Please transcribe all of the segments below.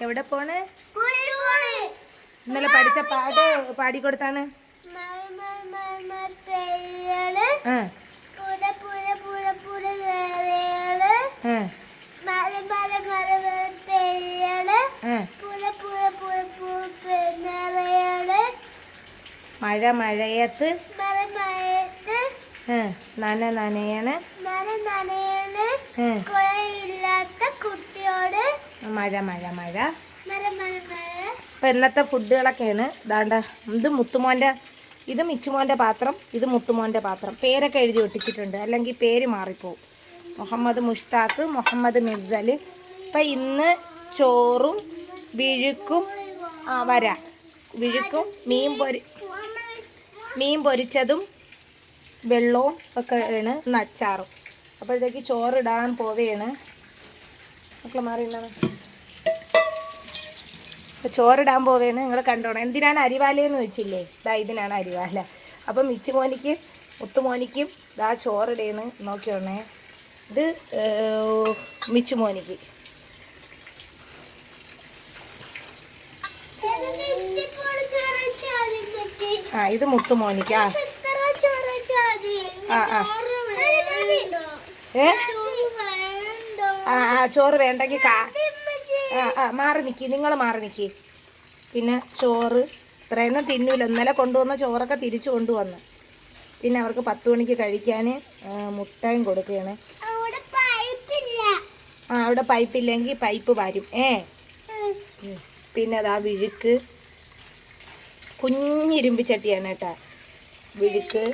എവിടെ പോണ്? ഇന്നലെ പഠിച്ച പാട്ട് പാടിക്കൊടുത്താണ്. മഴ മഴയത്ത്. നന നനയാണ്. നന നനയാണ്. ആ, ഇല്ലാത്ത കുട്ടിയോട് മഴ മഴ മഴ. ഇപ്പൊ അപ്പം ഇന്നത്തെ ഫുഡുകളൊക്കെയാണ്. ദാണ്ട ഇത് മുത്തുമോന്റെ ഇത് മിച്ചുമോന്റെ പാത്രം ഇത് മുത്തുമോന്റെ പാത്രം. പേരൊക്കെ എഴുതി ഒട്ടിച്ചിട്ടുണ്ട്. അല്ലെങ്കിൽ പേര് മാറിപ്പോവും. മുഹമ്മദ് മുഷ്താഖ് മുഹമ്മദ് മിർസൽ ഇപ്പൊ ഇന്ന് ചോറും വിഴുക്കും വര. വിഴുക്കും മീൻ പൊരി മീൻ പൊരിച്ചതും വെള്ളവും ഒക്കെ ആണ് അച്ചാറും. അപ്പോഴത്തേക്ക് ചോറിടാൻ പോവുകയാണ് മക്കളെ മാറി ഇന്നാണ് അപ്പോൾ ചോറിടാൻ പോവുകയാണ് നിങ്ങൾ കണ്ടോണം. എന്തിനാണ് അരിവാലയെന്ന് വെച്ചില്ലേ ഇതാ ഇതിനാണ് അരിവാല. അപ്പം മിച്ചുമോനിക്കും മുത്തുമോനിക്കും ഇതാ ചോറിടേന്ന് നോക്കിയോണേ. ഇത് മിച്ചുമോനിക്ക് ആ ഇത് മുത്തുമോനിക്ക് ആ. ആ, ആ. ഏ? ആ ചോറ് വേണ്ടെങ്കിൽ കാ ആ ആ മാറി നിൽക്കി നിങ്ങൾ മാറി നിൽക്കി പിന്നെ ചോറ് ഇത്രയൊന്നും തിന്നൂല. ഇന്നലെ കൊണ്ടുവന്ന ചോറൊക്കെ തിരിച്ചു കൊണ്ടുവന്ന്. പിന്നെ അവർക്ക് പത്ത് മണിക്ക് കഴിക്കാൻ മുട്ടയും കൊടുക്കുകയാണ്. ആ അവിടെ പൈപ്പ് ഇല്ലെങ്കിൽ പൈപ്പ് വരും. ഏ? പിന്നെ അതാ വിഴുക്ക്. കുഞ്ഞിരുമ്പ് ചട്ടിയാണ് കേട്ടാ. വിഴുക്ക്.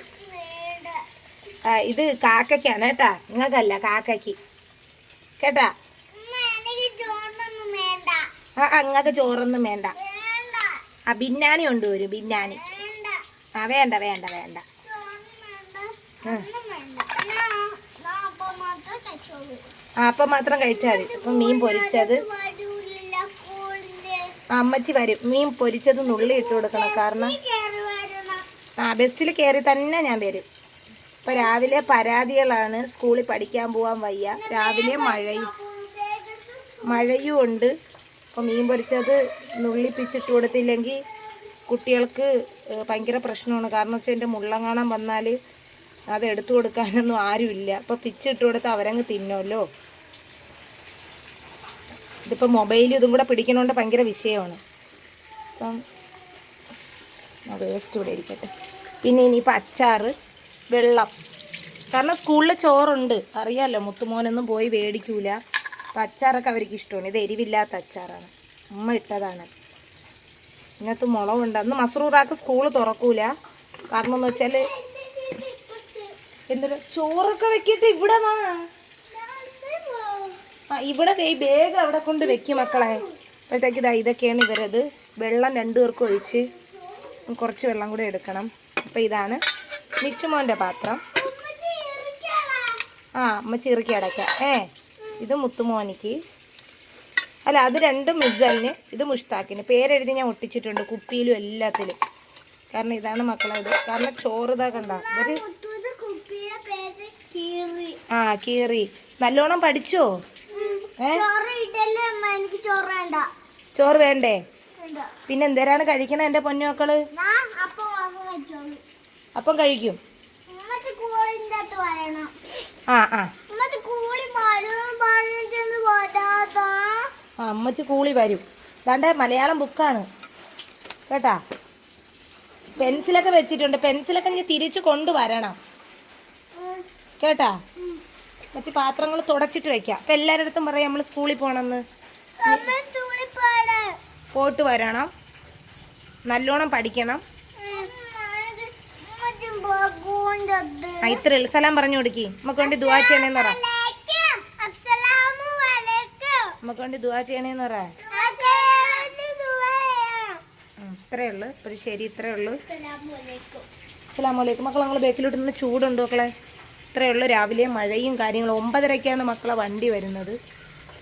ആ ഇത് കാക്കയ്ക്കാണ് കേട്ടാ. നിങ്ങൾക്കല്ല കാക്കയ്ക്ക്. കേട്ടാ? ആ നിങ്ങൾക്ക് ചോറൊന്നും വേണ്ട. ആ ബിന്നാനി കൊണ്ടുവരും ബിന്നാനി ആ വേണ്ട വേണ്ട വേണ്ട. ആ. അപ്പം മാത്രം കഴിച്ചാൽ മതി. അപ്പം മീൻ പൊരിച്ചത്. അമ്മച്ചി വരും. മീൻ പൊരിച്ചത് നുള്ളി ഇട്ട് കൊടുക്കണം കാരണം ആ ബസ്സിൽ കയറി തന്നെ ഞാൻ വരും. ഇപ്പം രാവിലെ പരാതികളാണ്. സ്കൂളിൽ പഠിക്കാൻ പോകാൻ വയ്യ. രാവിലെ മഴയും. മഴയും ഉണ്ട്. അപ്പോൾ മീൻ പൊരിച്ചത് നുള്ളിപ്പിച്ചിട്ട് കൊടുത്തില്ലെങ്കിൽ കുട്ടികൾക്ക് ഭയങ്കര പ്രശ്നമാണ്. കാരണം വെച്ചാൽ എന്റെ മുള്ളം കാണാൻ വന്നാൽ അത് എടുത്തു കൊടുക്കാനൊന്നും ആരുമില്ല അപ്പോൾ പിച്ചിട്ട് കൊടുത്ത് അവരങ്ങ് തിന്നുമല്ലോ ഇതിപ്പോൾ മൊബൈൽ ഇതും കൂടെ പിടിക്കണോണ്ട് ഭയങ്കര വിഷയമാണ്. അപ്പം വേസ്റ്റ് ഇവിടെ ഇരിക്കട്ടെ. പിന്നെ ഇനിയിപ്പോൾ അച്ചാറ്. വെള്ളം. കാരണം സ്കൂളിൽ ചോറുണ്ട്. അറിയാമല്ലോ മുത്തുമോനൊന്നും പോയി മേടിക്കൂല അപ്പം അച്ചാറൊക്കെ അവർക്ക് ഇഷ്ടമാണ്. ഇത് എരിവില്ലാത്ത അച്ചാറാണ്. ഉമ്മ ഇട്ടതാണ്. ഇതിനകത്ത് മുളകുണ്ട്. അന്ന് മസറൂറാക്ക് സ്കൂൾ തുറക്കൂല. കാരണം എന്ന് വെച്ചാൽ എന്തൊരു ചോറൊക്കെ വെക്കിയിട്ട് ഇവിടെ വാ. ആ ഇവിടെ ഈ ബാഗ് അവിടെ കൊണ്ട് വെക്കും മക്കളെ. അപ്പോഴത്തേക്ക് ഇതാ ഇതൊക്കെയാണ് ഇവരത്. വെള്ളം രണ്ടു പേർക്കും ഒഴിച്ച് കുറച്ച് വെള്ളം കൂടെ എടുക്കണം. അപ്പോൾ ഇതാണ് മിച്ചുമോന്റെ പാത്രം. ആ അമ്മ ചിറുക്കി അടയ്ക്കാം. ഏ ഇത് മുത്തുമോനിക്ക്. അല്ല അത് രണ്ടും മിസ്സലിന് ഇത് മുഷ്താക്കിന്. പേരെഴുതി ഞാൻ ഒട്ടിച്ചിട്ടുണ്ട് കുപ്പിയിലും എല്ലാത്തിലും. കാരണം ഇതാണ് മക്കളെ ഇത്. കാരണം ചോറ് ഇതാ കണ്ട. ഇവർ ആ കീറി. നല്ലോണം പഠിച്ചോ? ചോറ് വേണ്ട? പിന്നെ എന്തേരാണ് കഴിക്കണത് എന്റെ പൊന്നു മക്കൾ? അപ്പം കഴിക്കും. ആ ആ. ആ അമ്മച്ചി കൂളി വരും. അതാണ്ട് മലയാളം ബുക്കാണ്. കേട്ടാ? പെൻസിലൊക്കെ വെച്ചിട്ടുണ്ട്. പെൻസിലൊക്കെ ഇനി തിരിച്ചു കൊണ്ടുവരണം. കേട്ടാ? അമ്മച്ചി പാത്രങ്ങൾ തുടച്ചിട്ട് വെക്കാം. അപ്പം എല്ലാവരുടെ അടുത്തും പറയാം നമ്മൾ സ്കൂളിൽ പോകണമെന്ന്. പോയിട്ട് വരണം. നല്ലോണം പഠിക്കണം. ആ ഇത്ര സലാം പറഞ്ഞു കൊടുക്കി. നമുക്ക് വേണ്ടി ദുവാ ചെയ്യണേന്ന് പറ. നമുക്ക് വേണ്ടി ദുവാ ചെയ്യണേന്ന് പറ. ഉം, ഇത്രയേ ഉള്ളു. ഒരു ശരി ഇത്രേ ഉള്ളൂ. അസ്സലാമു അലൈക്കും. മക്കൾ ഞങ്ങൾ ബേക്കിലോട്ട് നിന്ന് ചൂടുണ്ട് മക്കളെ? ഇത്രയേ ഉള്ളൂ. രാവിലെ മഴയും കാര്യങ്ങളും. ഒമ്പതരയ്ക്കാണ് മക്കളെ വണ്ടി വരുന്നത്.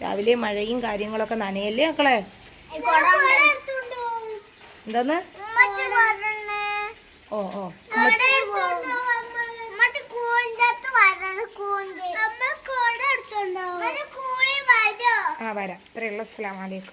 രാവിലെ മഴയും കാര്യങ്ങളൊക്കെ നനയല്ലേ മക്കളെ? എന്താന്ന്? ഓ ഓ. ആ വരാം. ഇത്രയുള്ള ഉള്ളൂ. അസ്സലാമു അലൈക്കും.